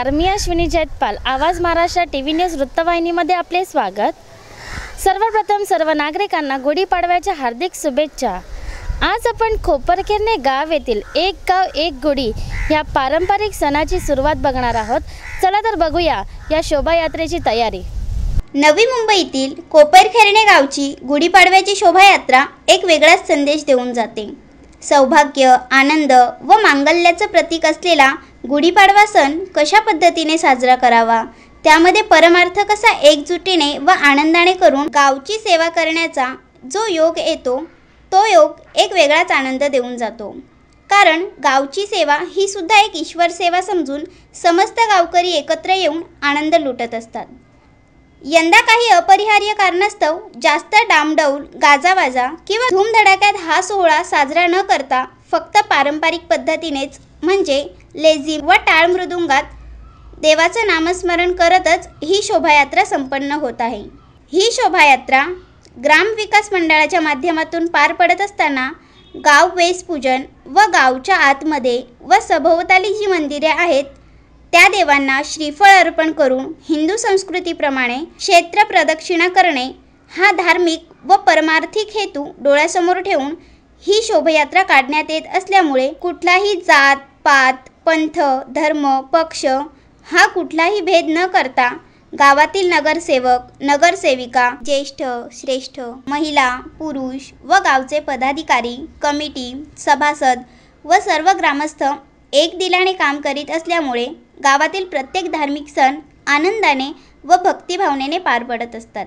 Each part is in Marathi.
नमस्कार मी Ashwini Jaitpal Awaaz Maharashtra T V news वृत्तवाहिनीमध्ये आपले स्वागत. सर्वप्रथम सर्व नागरिकांना गुढीपाडव्याच्या हार्दिक शुभेच्छा. आज आपण खोपरखेरणे गाव येथील एक गाव एक गुढी या पारंपरिक सणाची सुरुवात बघणार आहोत. चला तर बघूया या शोभायात्रेची तयारी. नवी मुंबईतील कोपरखेरणे गावची गुढीपाडव्याची शोभायात्रा एक वेगळाच संदेश देऊन जाते. सौभाग्य आनंद व मांगल्याचं प्रतीक असलेला गुढीपाडवा सण कशा पद्धतीने साजरा करावा? त्यामध्ये परमार्थ कसा एकजुटीने व आनंदाने करून गावची सेवा करण्याचा जो योग येतो तो योग एक वेगळाच आनंद देऊन जातो. कारण गावची सेवा ही सुद्धा एक ईश्वर सेवा समजून समस्त गावकरी एकत्र येऊन आनंद लुटत असतात. यंदा काही अपरिहार्य कारणास्तव जास्त डामडौल गाजावाजा किंवा धूमधडाक्यात हा सोहळा साजरा न करता फक्त पारंपरिक पद्धतीनेच म्हणजे लेझिम व टाळ मृदुंगात देवाचं नामस्मरण करतच ही शोभायात्रा संपन्न होत आहे. ही शोभायात्रा ग्रामविकास मंडळाच्या माध्यमातून पार पडत असताना गाव वेशपूजन व गावच्या आतमध्ये व सभोवताली जी मंदिरे आहेत त्या देवांना श्रीफळ अर्पण करून हिंदू संस्कृतीप्रमाणे क्षेत्र प्रदक्षिणा करणे हा धार्मिक व परमार्थिक हेतू डोळ्यासमोर ठेवून ही शोभायात्रा काढण्यात येत असल्यामुळे कुठलाही जात पात पंथ धर्म पक्ष हा कुठलाही भेद न करता गावातील नगरसेवक नगरसेविका ज्येष्ठ श्रेष्ठ महिला पुरुष व गावचे पदाधिकारी कमिटी सभासद व सर्व ग्रामस्थ एक दिलाने काम करीत असल्यामुळे गावातील प्रत्येक धार्मिक सण आनंदाने व भक्तिभावनेने पार पडत असतात.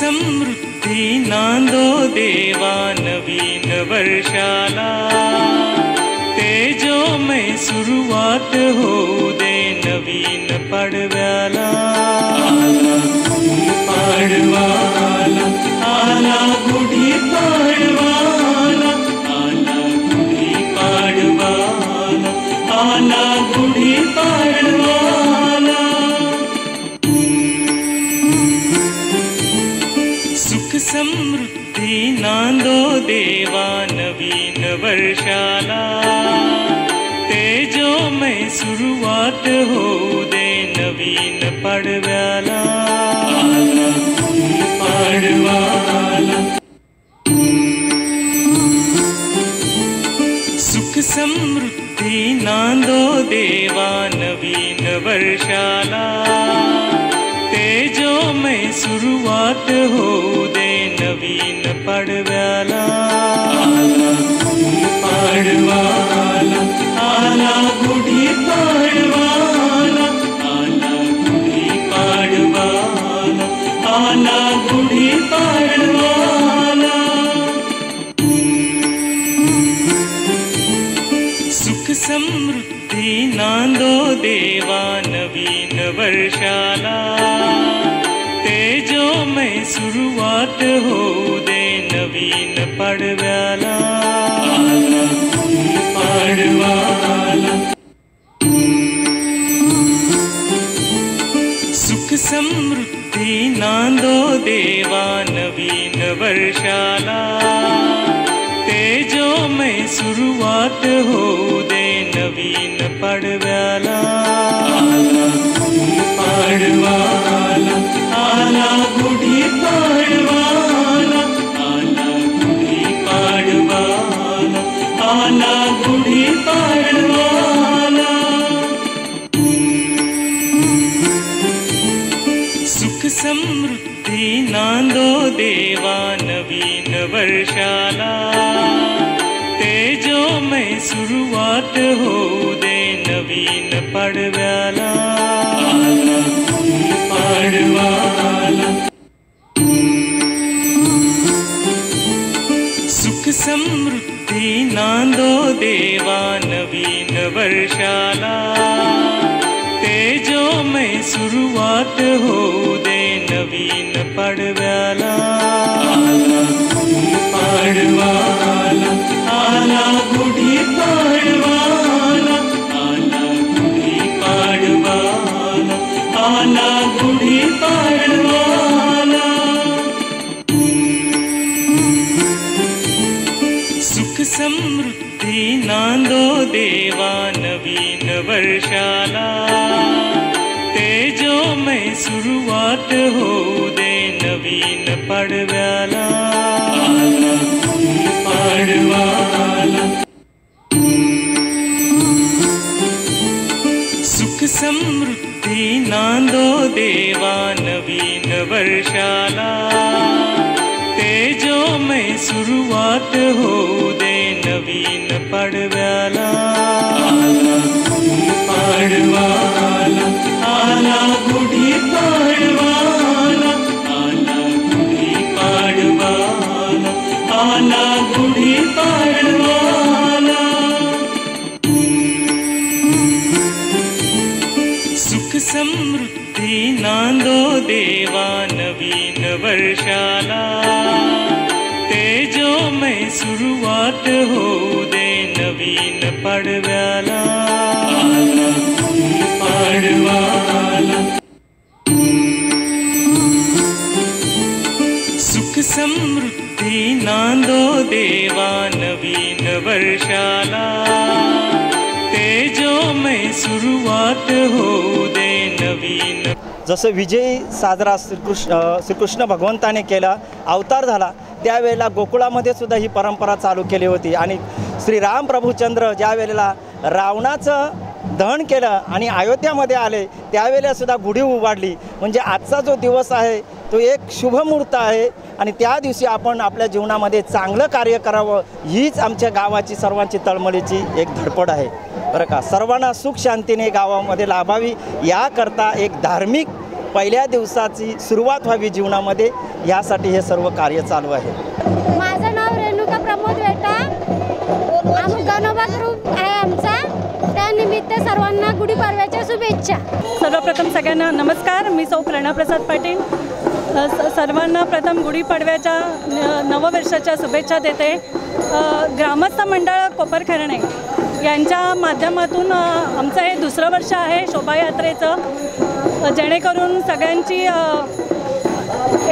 समृद्धी नांदो देवा नवीन वर्षाला. तेजोमय सुरुवात होऊ दे नवीन पाडव्याला. समृद्धी नांदो देवा नवीन वर्षाला. तेजोमय सुरुवात होऊ दे नवीन पाडव्याला. पाडवाला. सुख समृद्धी नांदो देवा नवीन वर्षाला. नाही सुरुवात होऊ दे नवीन पाडव्याला. आला गुढी पाडवाला आला गुढी आला गुढी आला सुख समृद्धी नांदो देवा नवीन वर्षाला. सुरुवात होऊ दे नवीन पाडव्याला. पाडवाला. सुख समृद्धी नांदो देवा नवीन वर्षाला. तेजोमय सुरुवात होऊ दे नवीन पाडव्याला. समृद्धी नांदो देवा नवीन वर्षाला. तेजोमय सुरुवात होऊ दे नवीन पाडव्याला. पाडवाला समृद्धी नांदो देवा नवीन वर्षाला. तेजोमय सुरुवात होऊ दे नवीन पाडव्याला. पाडवा आला नवीन वर्षाला तेजोमय सुरुवात होऊ दे नवीन पाडव्याला। पाडवाला सुख समृद्धी नांदो देवा नवीन वर्षाला। तेजोमय सुरुवात होऊ नांदो देवा नवीन वर्षाला. तेजो मै सुरुवात होऊ दे नवीन पाडव्याला. पाडवाला. सुख समृद्धी नांदो देवा नवीन वर्षाला. तेजोमय सुरुवात होऊ दे नवीन जसं विजय साजरा श्रीकृष्ण श्रीकृष्ण भगवंताने केला अवतार झाला त्यावेळेला गोकुळामध्ये सुद्धा ही परंपरा चालू केली होती. आणि श्रीराम प्रभूचंद्र ज्या वेळेला रावणाचं दहन केलं आणि अयोध्यामध्ये आले त्यावेळेला सुद्धा गुढी उभारली. म्हणजे आजचा जो दिवस आहे तो एक शुभमुहूर्त आहे. आणि त्या दिवशी आपण आपल्या जीवनामध्ये चांगलं कार्य करावं हीच आमच्या गावाची सर्वांची तळमळीची एक धडपड आहे. बरं का? सर्वांना सुख शांतीने गावामध्ये लाभावी. याकरता एक धार्मिक पहिल्या दिवसाची सुरुवात व्हावी जीवनामध्ये यासाठी हे सर्व कार्य चालू आहे. माझं नाव रेणुका प्रमोद वेटा. गणोबा ग्रुप आहे आमचा. त्यानिमित्त सर्वांना गुढीपाडव्याच्या शुभेच्छा. सर्वप्रथम सगळ्यांना नमस्कार. मी सौ प्रणवप्रसाद पाटील. सर्वांना प्रथम गुढीपाडव्याच्या न- नववर्षाच्या शुभेच्छा देते. ग्रामस्थ मंडळ कोपरखर्णे यांच्या माध्यमातून आमचं हे दुसरं वर्ष आहे शोभायात्रेचं. जेणेकरून सगळ्यांची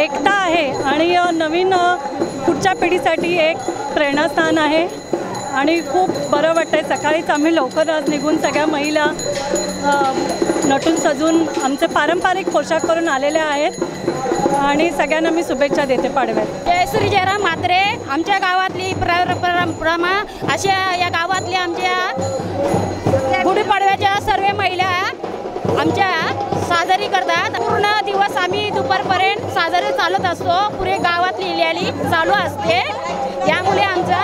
एकता आहे आणि नवीन पुढच्या पिढीसाठी एक प्रेरणास्थान आहे. आणि खूप बरं वाटतंय सकाळीच आम्ही लवकरच निघून सगळ्या महिला नटून सजून आमचे पारंपरिक पोशाख करून आलेल्या आहेत. आणि सगळ्यांना मी शुभेच्छा देते पाडव्यात जय श्री जयराम म्हात्रे आमच्या गावातली प्रमा अशा या गावातली आमच्या गुढीपाडव्याच्या सर्व महिला आमच्या साजरी करतात. पूर्ण दिवस आम्ही दुपारपर्यंत साजरी चालत असतो. पुरे गावातली लिहिली चालू असते. यामुळे आमचा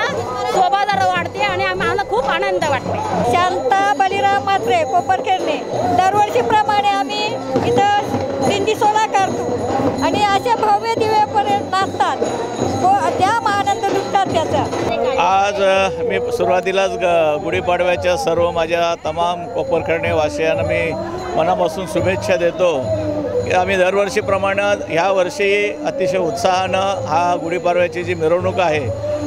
शोभादार वाढते आणि आम्हाला खूप आनंद वाटते. शांता बलिराम मात्रे कोपरखेडणे दरवर्षीप्रमाणे आम्ही इथं दिंडी सोहळा करतो. आणि अशा भव्य दिवेपर्यंत नाचतात. हो, त्या आज मी सुरुवातीलाच ग गुढीपाडव्याच्या सर्व माझ्या तमाम कोपरखर्णे वासियांना मी मनापासून शुभेच्छा देतो. की आम्ही दरवर्षीप्रमाणे ह्या वर्षी अतिशय उत्साहानं हा गुढीपाडव्याची जी मिरवणूक आहे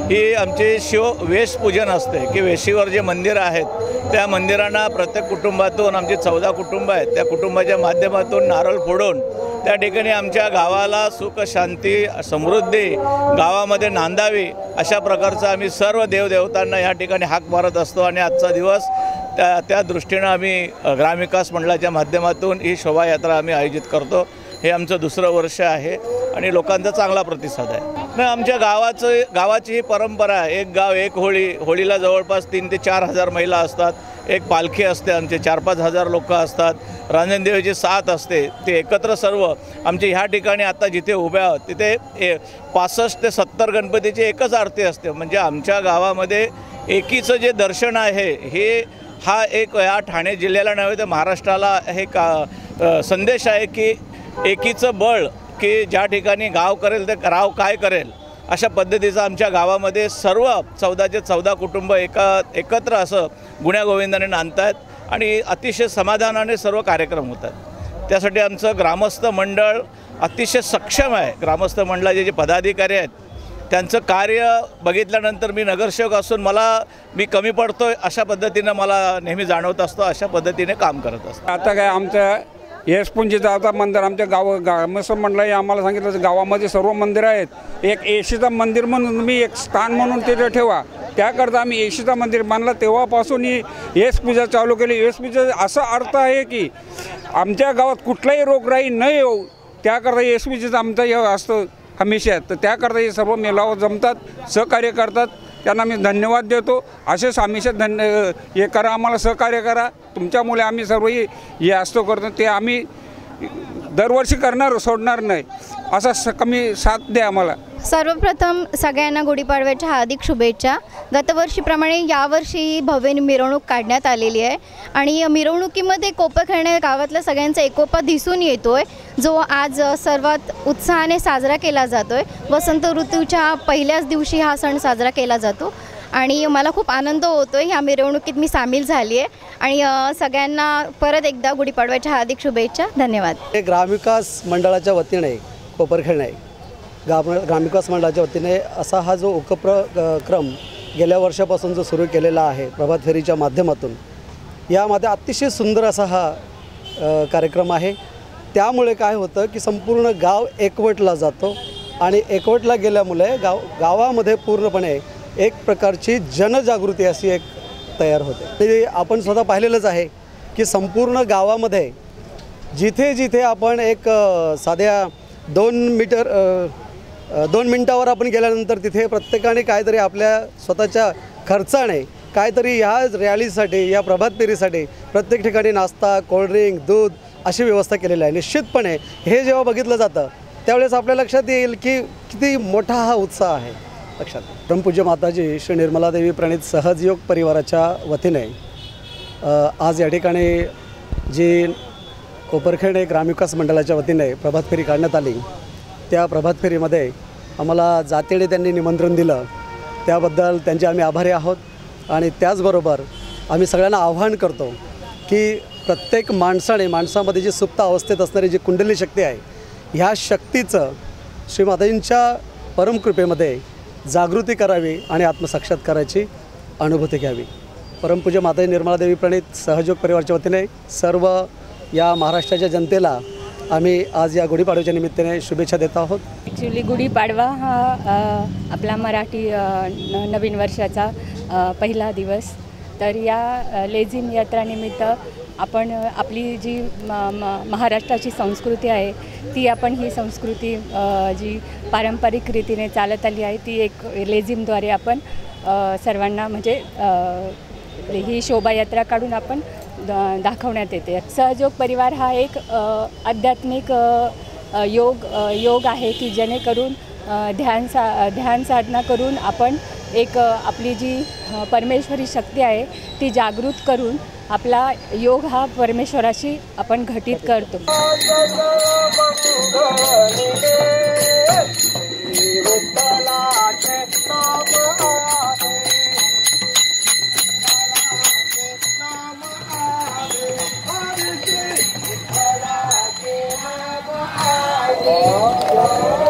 ही आमची शिव वेशपूजन असते की वेशीवर जे मंदिरं आहेत त्या मंदिरांना प्रत्येक कुटुंबातून आमची चौदा कुटुंब आहेत त्या कुटुंबाच्या माध्यमातून नारळ फोडून त्या ठिकाणी आमच्या गावाला सुख शांती समृद्धी गावामध्ये नांदावी अशा प्रकारचं आम्ही सर्व देवदेवतांना या ठिकाणी हाक मारत असतो. आणि आजचा दिवस त्या त्या दृष्टीनं आम्ही ग्रामविकास मंडळाच्या माध्यमातून ही शोभायात्रा आम्ही आयोजित करतो. हे आमचं दुसरं वर्ष आहे आणि लोकांचा चांगला प्रतिसाद आहे. नाही आमच्या गावाचं गावाची ही परंपरा आहे. एक गाव एक होळी होळीला जवळपास तीन ते चार हजार महिला असतात. एक पालखी असते आमचे चार पाच हजार लोक असतात. रांजणदेवीची साथ असते. ते एकत्र सर्व आमचे ह्या ठिकाणी आता जिथे उभ्या आहोत तिथे ए पासष्ट ते सत्तर गणपतीची एकच आरती असते. म्हणजे आमच्या गावामध्ये एकीचं जे दर्शन आहे हे हा एक या ठाणे जिल्ह्याला नव्हे तर महाराष्ट्राला हे का संदेश आहे की एकीचं बळ की ज्या ठिकाणी गाव करेल ते राव काय करेल अशा पद्धतीचं आमच्या गावामध्ये सर्व चौदाचे चौदा कुटुंब एका एकत्र असं गुण्यागोविंदाने नांदतात आणि अतिशय समाधानाने सर्व कार्यक्रम होतात. त्यासाठी आमचं ग्रामस्थ मंडळ अतिशय सक्षम आहे. ग्रामस्थ मंडळाचे जे पदाधिकारी आहेत त्यांचं कार्य बघितल्यानंतर मी नगरसेवक असून मला मी कमी पडतो आहे अशा पद्धतीनं मला नेहमी जाणवत असतो अशा पद्धतीने काम करत असतो. आता काय आमचं येसपुंजीचं आता मंदिर आमच्या गाव ग्रामस्थ मंडळाने आम्हाला सांगितलं गावामध्ये सर्व मंदिरं आहेत. एक येशीचं मंदिर म्हणून तुम्ही एक स्थान म्हणून तिथे ठेवा. त्याकरता आम्ही येशीचं मंदिर मानलं तेव्हापासून ही येस पूजा चालू केली. येस पूजा असा अर्थ आहे की आमच्या गावात कुठलाही रोगराई न येऊ त्याकरता येस पूजेचं आमचं हे असतं. हमेशा तर त्याकरता हे सर्व मेळावं जमतात सहकार्य करतात. त्यांना मी धन्यवाद देतो. असेच हमेशा धन्य हे करा आम्हाला सहकार्य करा. तुमच्यामुळे आम्ही सर्वही हे असतो करतो. ते आम्ही दरवर्षी करणार सोडणार नाही. असा स कमी साथ द्या आम्हाला. सर्वप्रथम सगळ्यांना गुढीपाडव्याच्या हार्दिक शुभेच्छा. गतवर्षीप्रमाणे यावर्षी भव्य मिरवणूक काढण्यात आलेली आहे. आणि मिरवणुकीमध्ये मिरवणुकीमध्ये कोपरखैरणे गावातल्या सगळ्यांचा एकोपा दिसून येतो आहे जो आज सर्वात उत्साहाने साजरा केला जातो आहे वसंत ऋतूच्या पहिल्याच दिवशी हा सण साजरा केला जातो. आणि मला खूप आनंद होतो आहे ह्या मिरवणुकीत मी सामील झाली आहे आणि सगळ्यांना परत एकदा गुढीपाडव्याच्या हार्दिक शुभेच्छा. धन्यवाद. हे ग्रामविकास मंडळाच्या वतीने कोपरखेळणे ग्राम ग्रामविकास मंडळाच्या वतीने असा हा जो उपक्र क्रम गेल्या वर्षापासून जो सुरू केलेला आहे प्रभात फेरीच्या माध्यमातून यामध्ये अतिशय सुंदर असा हा कार्यक्रम आहे. त्यामुळे काय होतं की संपूर्ण गाव एकवटला जातो आणि एकवटला गेल्यामुळे गाव गावामध्ये पूर्णपणे एक प्रकारची जनजागृती अशी एक तयार होते. ते आपण स्वतः पाहिलेलंच आहे की संपूर्ण गावामध्ये जिथे जिथे आपण एक साध्या दोन मीटर दोन मिनटावर आपण गेल्यानंतर तिथे प्रत्येकाने काहीतरी आपल्या स्वतःच्या खर्चाने काहीतरी ह्या रॅलीसाठी या प्रभात फेरीसाठी प्रत्येक ठिकाणी नाश्ता कोल्ड्रिंक दूध अशी व्यवस्था केलेली आहे. निश्चितपणे हे जेव्हा बघितलं जातं त्यावेळेस आपल्या लक्षात येईल की किती मोठा हा उत्साह आहे. लक्षात परमपूज्य माताजी श्री निर्मलादेवी प्रणित सहजयोग परिवाराच्या वतीने आज या ठिकाणी जी कोपरखेडे ग्रामविकास मंडळाच्या वतीने प्रभात फेरी काढण्यात आली. त्या प्रभात फेरीमध्ये आम्हाला जातेडे त्यांनी निमंत्रण दिलं. त्याबद्दल त्यांचे आम्ही आभारी आहोत आणि त्याचबरोबर आम्ही सगळ्यांना आव्हान करतो की प्रत्येक माणसाने माणसामध्ये जी सुप्त अवस्थेत असणारी जी कुंडली शक्ती आहे ह्या शक्तीचं श्री माताजींच्या परमकृपेमध्ये जागृती करावी आणि आत्मसाक्षात करायची अनुभूती घ्यावी. परमपूज्य माताजी निर्मलादेवी प्रणित सहयोग परिवारच्या वतीने सर्व या महाराष्ट्राच्या जनतेला आम्ही आज या गुढीपाडव्याच्या निमित्ताने शुभेच्छा देत आहोत. ॲक्च्युली गुढीपाडवा हा आपला मराठी न नवीन वर्षाचा पहिला दिवस. तर या लेझीम लेझिम यात्रानिमित्त आपण आपली जी म म महाराष्ट्राची संस्कृती आहे ती आपण ही संस्कृती जी पारंपरिक रीतीने चालत आली आहे ती एक लेझिमद्वारे आपण सर्वांना म्हणजे ही शोभायात्रा काढून आपण दाखवण्यात येते. सहयोग परिवार हा एक आध्यात्मिक योग योग आहे की जेणेकरून ध्यान सा ध्यान साधना करून आपण एक आपली जी परमेश्वरी शक्ती आहे ती जागृत करून आपला योग हा परमेश्वराशी आपण घटित करतो. Thank you.